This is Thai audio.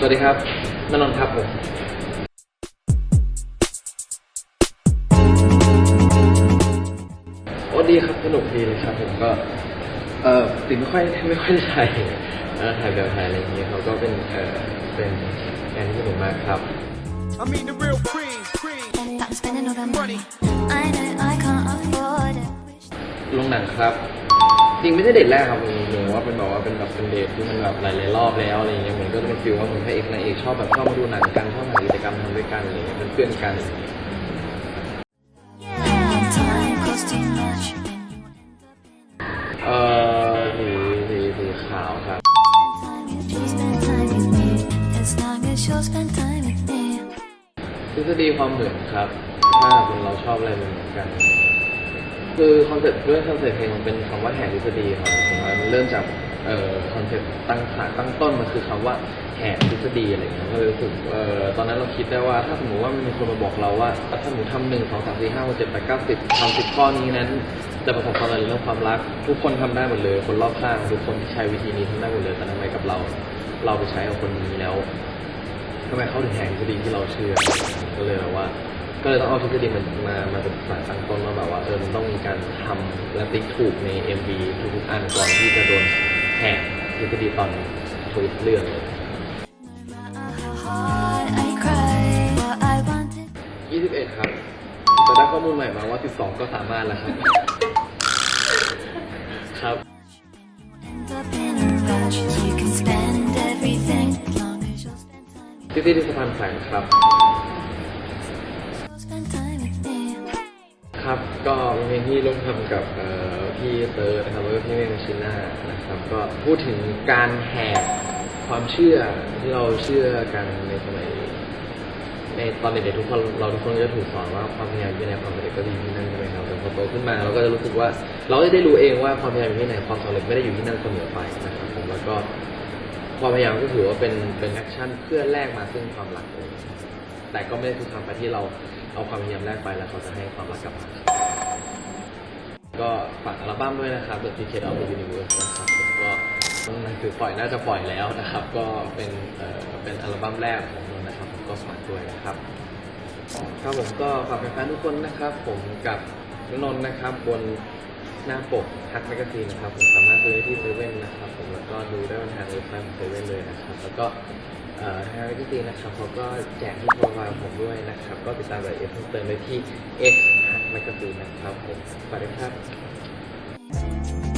สวัสดีครับนนนท์ครับผมโอ้ดีครับสนุกดีเลยครับผมก็ เออติไม่ค่อยไม่ค่อยได้ถ่ายเออถ่ายแบบถ่ายอะไรอย่างเงี้ยเขาก็เป็นเออเป็นงานที่สนุกมากครับ I mean the real cream, cream. that I'm spending all that money. I know I can't afford it. ลงหนังครับ จริงไม่ใช่เดทแรกครับผมเหมือนว่าเป็นแบบว่าเป็นแบบเป็นเดทที่มันแบบหลายๆรอบแล้วอะไรเงี้ยเหมือนก็จะเป็นฟิลว่าเหมือนพระเอกนางเอกชอบแบบชอบมาดูหนังกันชอบหากิจกรรมทำด้วยกันอะไรอย่างเงี้ยเป็นเพื่อนกัน เอ่อสีสีสีขาวครับ ทฤษฎีความเหมือนครับ ถ้าเป็นเราชอบอะไรเหมือนกัน คือคอนเซ็ปต์ด้วยคอนเซ็ปต์เพลงมันเป็นคำว่าแห่ทฤษฎีครับผมว่ามันเริ่มจากเอ่อคอนเซ็ปต์ตั้งขาตั้งต้นมันคือคำว่าแห่ทฤษฎีอะไรอย่างเงี้ยก็เลยรู้สึกเอ่อตอนนั้นเราคิดได้ว่าถ้าสมมติว่ามันมีคนมาบอกเราว่าถ้าสมมติทำหนึ่งสองสามสี่ห้าหกเจ็ดแปดเก้าสิบทำสิบข้อนี้นั้น จะประสบความสำเร็จเรื่องความรัก ทุกคนทำได้หมดเลย คนรอบข้างทุกคนที่ใช้วิธีนี้ทำได้หมดเลยแต่ทำไมกับเรา เราไปใช้กับคนนี้แล้วทำไมเขาถึงแหงทฤษฎีที่เราเชื่อก็เลยแบบว่า ก็เลยต้องเอาทฤษฎีมันมามาเป็นสายตั้งต้นว่าแบบว่าเออมันต้องมีการทำและติ๊กถูกใน MV ทุกๆอันก่อนที่จะโดนแหกทฤษฎีตอนทวิตเรื่องเลย No matter how hard I cry, what I wanted. 21 ครับ แต่ได้ข้อมูลใหม่มาว่า 12 ก็สามารถแล้วครับ ครับ End up in a rush. You can spend everything as long as you'll spend time with ทฤษฎีสะพานแขวนครับ ครับ ก็เป็นเพลงที่ร่วมทำกับพี่เติร์นะครับแล้วก็พี่เมฆชิน่านะครับ ก็พูดถึงการแหกความเชื่อที่เราเชื่อกันในสมัยในตอนเด็กๆทุกคนเราทุกคนก็จะถูกสอนว่าความพยายามอยู่ในความสำเร็จก็ดีที่นั่นใช่ไหมครับแต่พอโตขึ้นมาเราก็จะรู้สึกว่า เราจะได้รู้เองว่าความพยายามอยู่ที่ไหนความสำเร็จไม่ได้อยู่ที่นั่นเสมอไปนะครับผมแล้วก็ความพยายามก็ถือว่าเป็นเป็นแอคชั่นเพื่อแลกมาซึ่งความรักเลย แต่ก็ไม่ได้ทุกครั้งไปที่เราเอาความพยายามแลกไปแล้วเขาจะให้ความรักกลับมาก็ฝากอัลบั้มด้วยนะครับ The Ticket of the Universe นะครับผมก็หนังสือปล่อยน่าจะปล่อยแล้วนะครับ ก็เป็นเอ่อเป็นอัลบั้มแรกของนนท์นะครับผมก็ฝากด้วยนะครับครับผมก็ฝากแฟนๆทุกคนนะครับ ผมกับนนท์นะครับบนหน้าปกทักแมกกาซีนนะครับผมสามารถซื้อได้ที่เซเว่นนะครับ ผมแล้วก็ดูได้บนทางเว็บไซต์ของเซเว่นเลยนะครับ แล้วก็ ทางพี่ตีนนะครับเขาก็แจกที่โปรไฟล์ผมด้วยนะครับ ก็ติดตามรายละเอียดเพิ่มเติมได้ที่ X ทักแมกกาซีนนะครับผมสวัสด้วยครับ Thank